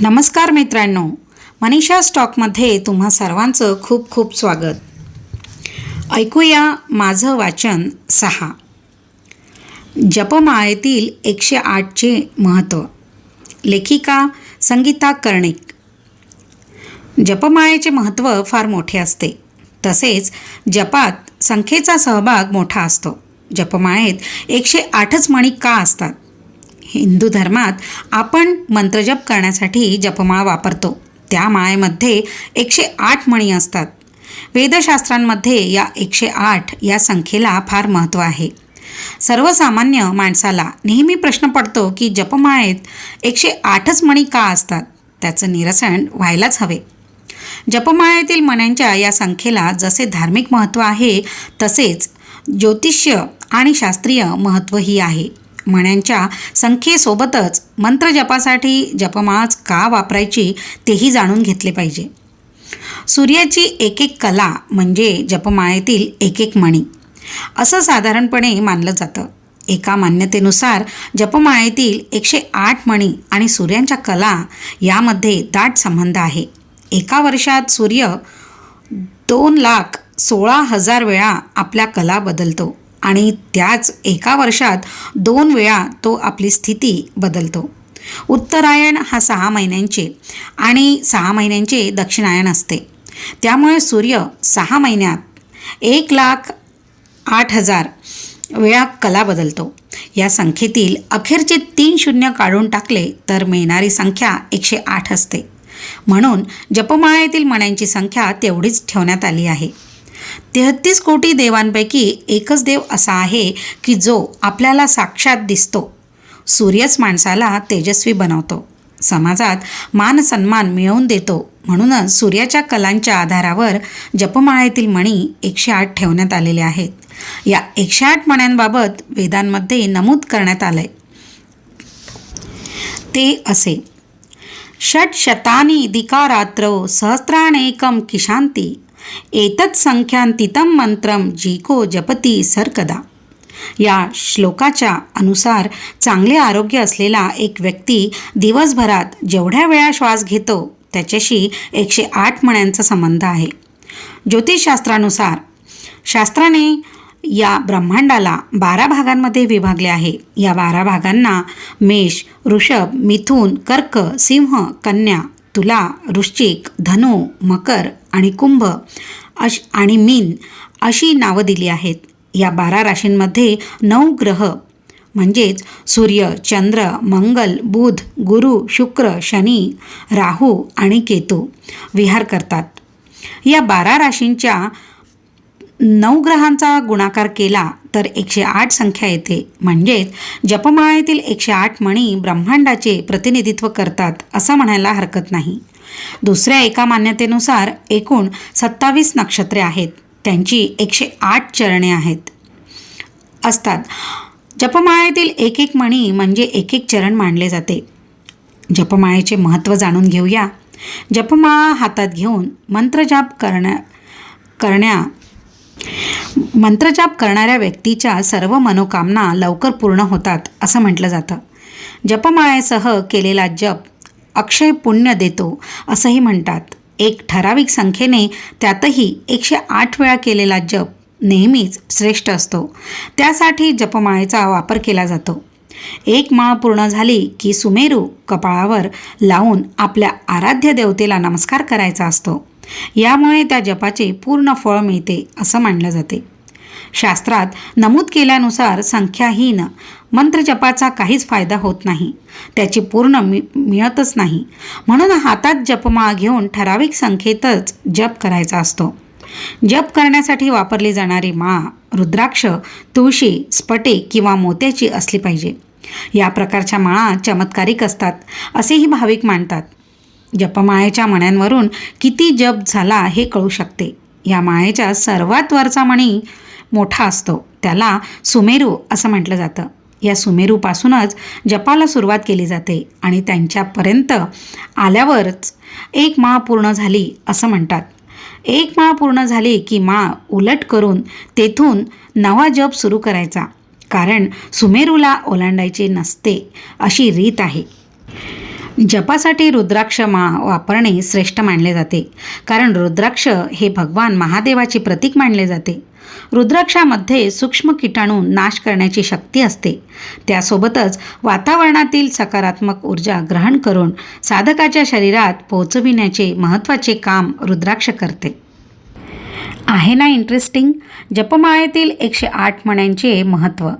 नमस्कार मित्रांनो मनीषा स्टॉकमध्ये तुम्हा सर्वांचं खूप खूप स्वागत. ऐकूया माझं वाचन सहा. जपमाळेतील एकशे आठचे महत्त्व लेखिका संगीता कर्णिक. जपमाळेचे महत्त्व फार मोठे असते. तसेच जपात संख्येचा सहभाग मोठा असतो. जपमाळेत एकशे आठच मणी का असतात? हिंदू धर्मात आपण मंत्रजप करण्यासाठी जपमाळ वापरतो. त्या माळेमध्ये एकशे आठ मणी असतात. वेदशास्त्रांमध्ये या एकशे आठ या संख्येला फार महत्त्व आहे. सर्वसामान्य माणसाला नेहमी प्रश्न पडतो की जपमाळेत एकशे आठच मणी का असतात? त्याचं निरसन व्हायलाच हवे. जपमाळेतील मण्यांच्या या संख्येला जसे धार्मिक महत्त्व आहे तसेच ज्योतिष्य आणि शास्त्रीय महत्त्वही आहे. मण्यांच्या संख्येसोबतच मंत्रजपासाठी जपमाळाच का वापरायची तेही जाणून घेतले पाहिजे. सूर्याची एक एक कला म्हणजे जपमाळेतील एक एक मणी. असं साधारणपणे मानलं जातं. एका मान्यतेनुसार जपमाळेतील एकशे आठ मणी आणि सूर्यांच्या कला यामध्ये दाट संबंध आहे. एका वर्षात सूर्य दोन लाख सोळा हजार वेळा आपल्या कला बदलतो. आणि त्याच एका वर्षात दोन वेळा तो आपली स्थिती बदलतो. उत्तरायण हा सहा महिन्यांचे आणि सहा महिन्यांचे दक्षिणायण असते. त्यामुळे सूर्य सहा महिन्यात एक लाख आठ हजार वेळा कला बदलतो. या संख्येतील अखेरचे तीन शून्य काढून टाकले तर मिळणारी संख्या एकशे आठ असते. म्हणून जपमाळेतील मण्यांची संख्या तेवढीच ठेवण्यात आली आहे. तेहत्तीस कोटी देवांपैकी एकच देव असा आहे की जो आपल्याला साक्षात दिसतो. सूर्यच माणसाला तेजस्वी बनवतो. समाजात मान सन्मान मिळवून देतो. म्हणूनच सूर्याच्या कलांच्या आधारावर जपमाळेतील मणी एकशे आठ ठेवण्यात आलेले आहेत. या एकशे आठ मण्यांबाबत वेदांमध्ये नमूद करण्यात आलंय. ते असे. षट शतानी दिकारात्रौ सहस्राणेकम किशांती एतत् संख्यांतितम मंत्रम जीको जपती सरकदा. या श्लोकाच्या अनुसार चांगले आरोग्य असलेला एक व्यक्ती दिवसभरात जेवढ्या वेळा श्वास घेतो त्याच्याशी एकशे आठ मण्यांचा संबंध आहे. ज्योतिषशास्त्रानुसार शास्त्राने या ब्रह्मांडाला बारा भागांमध्ये विभागले आहे. या बारा भागांना मेष वृषभ मिथून कर्क सिंह कन्या तुला वृश्चिक धनु मकर आणि कुंभ अश आणि मीन अशी नावं दिली आहेत. या बारा राशींमध्ये नऊ ग्रह म्हणजेच सूर्य चंद्र मंगल बुध गुरु शुक्र शनी राहू आणि केतू विहार करतात. या बारा राशींच्या नऊ ग्रहांचा गुणाकार केला तर एकशे आठ संख्या येते. म्हणजेच जपमाळेतील एकशे आठ मणी ब्रह्मांडाचे प्रतिनिधित्व करतात असं म्हणायला हरकत नाही. दुसऱ्या एका मान्यतेनुसार एकूण सत्तावीस नक्षत्रे आहेत. त्यांची एकशे आठ चरणे आहेत. असतात. जपमाळेतील एक एक मणी म्हणजे एक एक चरण मानले जाते. जपमाळेचे महत्त्व जाणून घेऊया. जपमाळा हातात घेऊन मंत्रजाप करण्या करण्या मंत्रजाप करणाऱ्या व्यक्तीच्या सर्व मनोकामना लवकर पूर्ण होतात असं म्हटलं जातं. जपमाळेसह केलेला जप अक्षय पुण्य देतो असंही म्हणतात. एक ठराविक संख्येने त्यातही एकशे आठ वेळा केलेला जप नेहमीच श्रेष्ठ असतो. त्यासाठी जपमाळेचा वापर केला जातो. एक माळ पूर्ण झाली की सुमेरू कपाळावर लावून आपल्या आराध्य देवतेला नमस्कार करायचा असतो. यामुळे त्या जपाचे पूर्ण फळ मिळते असं मानलं जाते. शास्त्रात नमूद केल्यानुसार संख्याहीन मंत्रजपाचा काहीच फायदा होत नाही. त्याची पूर्ण मि मिळतच नाही. म्हणून हातात जपमाळ घेऊन ठराविक संख्येतच जप करायचा असतो. जप करण्यासाठी वापरली जाणारी माळ रुद्राक्ष तुळशी स्फटे किंवा मोत्याची असली पाहिजे. या प्रकारच्या माळा चमत्कारिक असतात असेही भाविक मानतात. जपमाळेच्या मण्यांवरून किती जप झाला हे कळू शकते. या माळेच्या सर्वात वरचा मणी मोठा असतो. त्याला सुमेरू असं म्हटलं जातं. या सुमेरूपासूनच जपाला सुरुवात केली जाते आणि त्यांच्यापर्यंत आल्यावरच एक माळ पूर्ण झाली असं म्हणतात. एक माळ पूर्ण झाली की माळ उलट करून तेथून नवा जप सुरू करायचा. कारण सुमेरूला ओलांडायचे नसते अशी रीत आहे. जपासाठी रुद्राक्ष मा वापरणे श्रेष्ठ मानले जाते. कारण रुद्राक्ष हे भगवान महादेवाचे प्रतीक मानले जाते. रुद्राक्षामध्ये सूक्ष्म किटाणू नाश करण्याची शक्ती असते. त्यासोबतच वातावरणातील सकारात्मक ऊर्जा ग्रहण करून साधकाच्या शरीरात पोहोचविण्याचे महत्त्वाचे काम रुद्राक्ष करते. आहे ना इंटरेस्टिंग जपमाळेतील एकशे आठ मण्यांचे महत्त्व.